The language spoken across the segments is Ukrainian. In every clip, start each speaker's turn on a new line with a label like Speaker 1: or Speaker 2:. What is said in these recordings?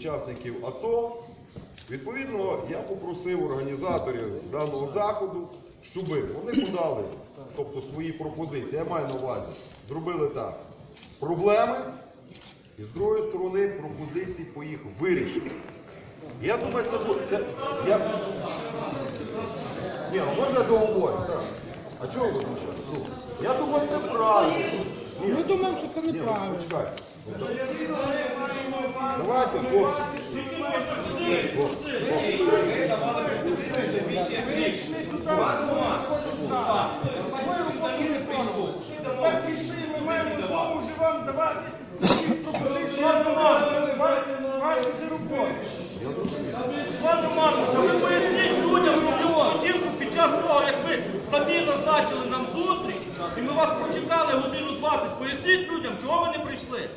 Speaker 1: учасників АТО. Відповідно, я попросив організаторів даного заходу, щоб вони подали тобто, свої пропозиції. Я маю на увазі, зробили так. Проблеми, і з другої сторони пропозиції по їх вирішенню. Я думаю, це буде. Це, я... Ні, ну можна договорити? А чого ви кричите? Ну, Я думаю, це правильно.
Speaker 2: Ми думаємо, що це
Speaker 1: ні, ну,
Speaker 2: неправильно.
Speaker 1: почекайте. Ну, так. Давайте, хлопці. Хлопці, хлопці.
Speaker 2: Ми маємо знову вже вам давати якісь пропозиції. Вашу ж роботу.
Speaker 3: Пане Марко, ви поясніть людям свою поведінку під час того, як ви самі назначили нам зустріч, і ми вас прочекали годину 20. Поясніть людям, чого ви не прийшли.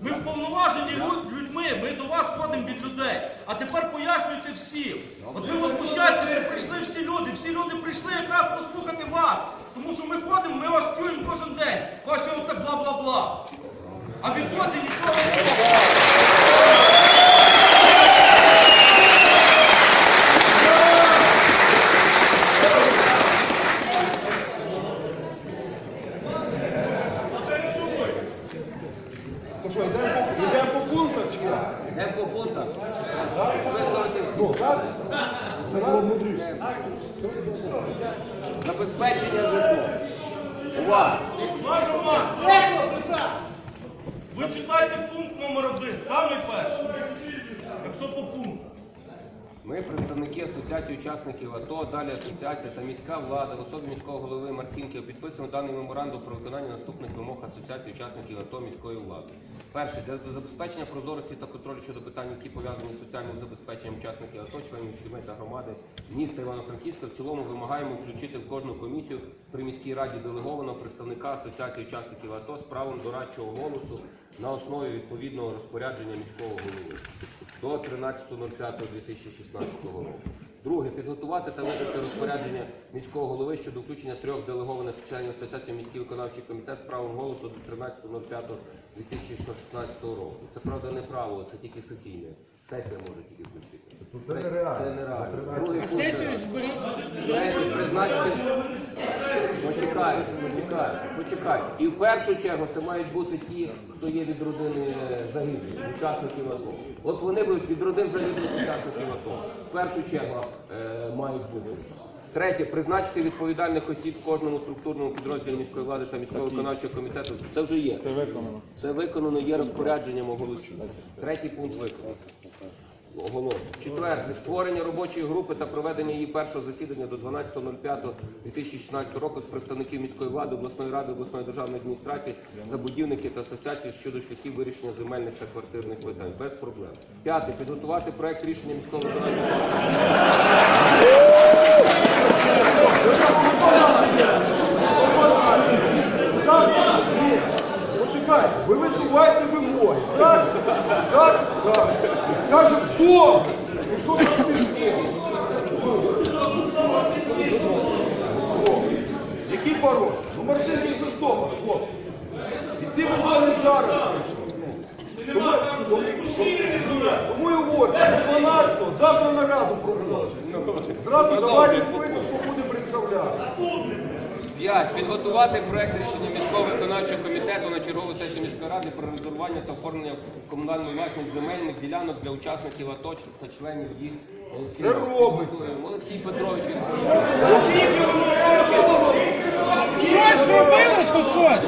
Speaker 3: Ми вповноважені лю- людьми, ми до вас ходимо від людей. А тепер пояснюйте всім. От ви возмущаєтеся, що прийшли всі люди. Всі люди прийшли якраз послухати вас. Тому що ми ходимо, ми вас чуємо кожен день. Ваше оце бла-бла-бла. А відходи нічого не було.
Speaker 1: Ну що, йдемо по, йдемо по пунктах
Speaker 4: пунктах? Висловити всі.
Speaker 1: Це було мудріше.
Speaker 4: Забезпечення житлом. Увага!
Speaker 3: Ви читайте пункт номер один, самий перший. Якщо по пункту.
Speaker 4: Ми, представники Асоціації учасників АТО, далі асоціація та міська влада в особі міського голови Марцінки підписуємо даний меморандум про виконання наступних вимог Асоціації учасників АТО міської влади. Перше, для забезпечення прозорості та контролю щодо питань, які пов'язані з соціальним забезпеченням учасників АТО, членів сімей та громади міста Івано-Франківська, в цілому вимагаємо включити в кожну комісію при міській раді делегованого представника Асоціації учасників АТО з правом дорадчого голосу на основі відповідного розпорядження міського голови до 13.05.2016 року. Друге, підготувати та видати розпорядження міського голови щодо включення трьох делегованих членів Асоціації міський виконавчий комітет з правом голосу до 13.05.2016 року. Це правда не право, це тільки сесійне. Сесія може тільки включити.
Speaker 1: Це нереально.
Speaker 4: Це нереально. Другий пункт.
Speaker 2: Сесію зберіть.
Speaker 4: Третє, призначити. Почекайте, почекайте. І в першу чергу це мають бути ті, хто є від родини загиблих, учасників АТО. От вони будуть від родин загиблих учасників АТО. В першу чергу мають бути. Третє, призначити відповідальних осіб кожному структурному підрозділі міської влади та міського виконавчого комітету. Це вже є. Це виконано. Це виконано, є розпорядженням оголошення. Третій пункт виконано. Оголошую. Четверте. Створення робочої групи та проведення її першого засідання до 12.05.2016 року з представників міської влади, обласної ради, обласної державної адміністрації, забудівників та асоціацій щодо шляхів вирішення земельних та квартирних питань. Без проблем. П'яте. Підготувати проект рішення міського
Speaker 1: Почекайте, ви висуваєте вимоги. Так? Так? Так. Каже, хто? І що там? Який пароль? Ну, Мартинки з листопада, хлопці. І ці вимоги зараз. Тому, і говорю, 12-го, завтра нараду проводимо. Зразу давайте список, хто буде представляти.
Speaker 4: 5. Підготувати проект рішення міського виконавчого комітету на чергову сесію міської ради про резервування та оформлення комунальної власності земельних ділянок для учасників АТО та членів їх.
Speaker 1: Це робиться.
Speaker 4: Олексій Петрович.
Speaker 2: Щось робилось хоч щось.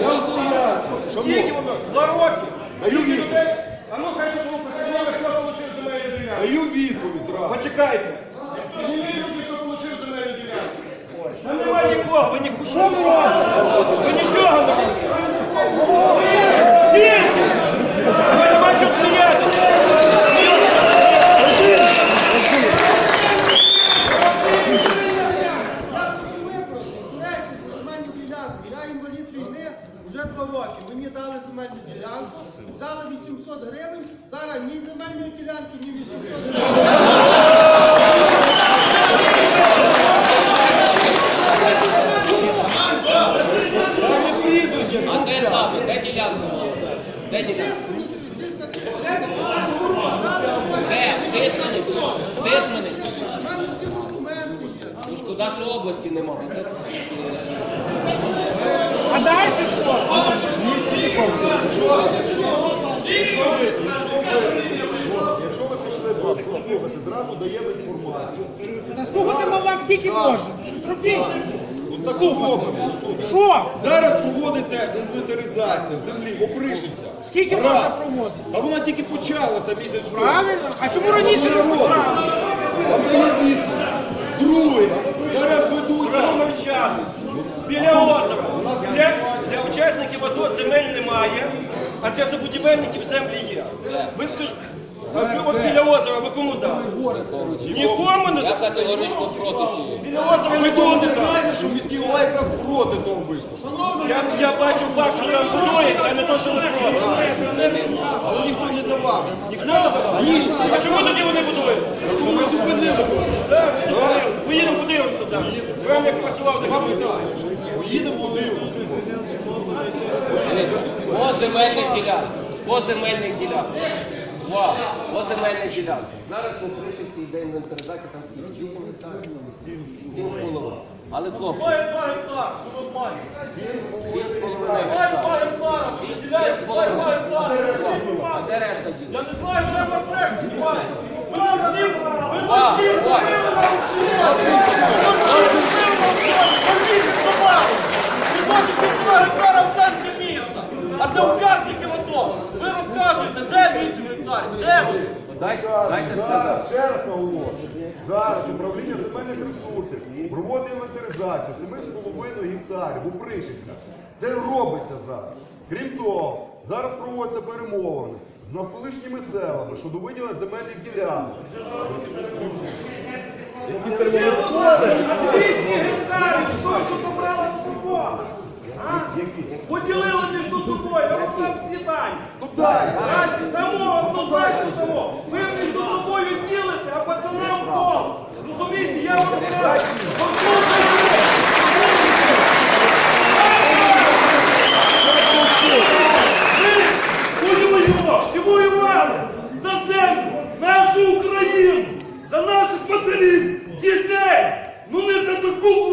Speaker 3: Скільки воно? Два роки.
Speaker 1: Даю відповідь.
Speaker 3: А ну хай тут почему хто отримав.
Speaker 1: Даю відповідь зразу.
Speaker 3: Почекайте. Не хто отримав земельну ділянку. Там немає нікого, ви ні що ви робите? Ви нічого не робите. Скільки? Ви нема чого сміятися.
Speaker 5: Вже два роки. Ви мені дали земельну ділянку, дали 800 гривень. Зараз ні земельної ділянки, ні 800 гривень.
Speaker 4: А де саме? Де ділянка? Де ділянка?
Speaker 5: Це
Speaker 4: Тисменець. Тисменець.
Speaker 5: У мене всі документи є.
Speaker 4: Ну шкода, що області нема, бо це
Speaker 2: А далі що?
Speaker 1: Якщо ви, якщо ви, от, якщо ви пішли тут, послухати, зразу даємо інформацію.
Speaker 2: Слухати ми вас скільки можна. Робіть.
Speaker 1: Так робимо.
Speaker 2: Що?
Speaker 1: Зараз проводиться інвентаризація землі, опришиться.
Speaker 2: Скільки
Speaker 1: Раз.
Speaker 2: можна проводити?
Speaker 1: А вона тільки почалася місяць тому.
Speaker 2: Правильно? А чому раніше не почали?
Speaker 1: Вам дає відповідь. Друге, зараз ведуться.
Speaker 3: Громовчани. Біля озера. Для, для учасників АТО земель немає, а для забудівельників землі є. Ви скажіть, ви от озера ви кому дали? Нікому не
Speaker 4: я
Speaker 3: дали.
Speaker 4: категорично проти цієї.
Speaker 3: Біля озера
Speaker 1: Ви
Speaker 3: нікому
Speaker 1: того
Speaker 3: не
Speaker 1: не
Speaker 3: дали.
Speaker 1: знаєте, що міський голова якраз проти того виступу.
Speaker 3: Я, я бачу факт, що там будується, а не то, що ви проти.
Speaker 1: Але ніхто не давав.
Speaker 3: Ніхто не давав?
Speaker 1: Ні.
Speaker 3: А чому тоді вони будують?
Speaker 1: Думаю, ми зупинили все.
Speaker 3: Так, ви зупинили. Поїдемо подивимося зараз. Прямо як працював, і
Speaker 1: питань. Поїдемо подивимося.
Speaker 4: По земельних ділянках. По земельних ділянках. Увага, по земельних ділянках. Зараз у Кришівці йде інвентаризація, там скільки? 8 гектарів? 7 з половиною. Але хлопці,
Speaker 3: Має два гектари, що нормально.
Speaker 4: 7 з половиною
Speaker 3: Має два
Speaker 4: Сім-
Speaker 3: виділяє,
Speaker 4: сім з
Speaker 3: має два
Speaker 4: половиною.
Speaker 3: гектари.
Speaker 4: А де решта
Speaker 3: Я не знаю, де вас решта діває. Ви нам всім, ви нам
Speaker 4: Увага,
Speaker 3: всім
Speaker 4: увага.
Speaker 3: купили на аукціон. Ходіть з собою. Ви хочете два гектара в центрі міста. А для учасників АТО ви розказуєте, де 8 гектарів, де вони?
Speaker 4: Дайте, дайте сказати.
Speaker 1: Зараз, ще раз наголошую. Зараз управління земельних ресурсів проводить інвентаризацію 7,5 гектарів у Пришівцях. Це робиться зараз. Крім того, зараз проводяться перемовини з навколишніми селами щодо виділення земельних ділянок.
Speaker 3: 200 гектарів, той, що забрала свобода. Поділили між собою, я вам дам всі дані.
Speaker 1: Ну!
Speaker 3: Дамо, однозначно дамо. Ви між собою ділите, а пацанам дом. Розумієте, я вам скажу. І воювали за землю, нашу Україну, за наших матерів, дітей. Ну не за таку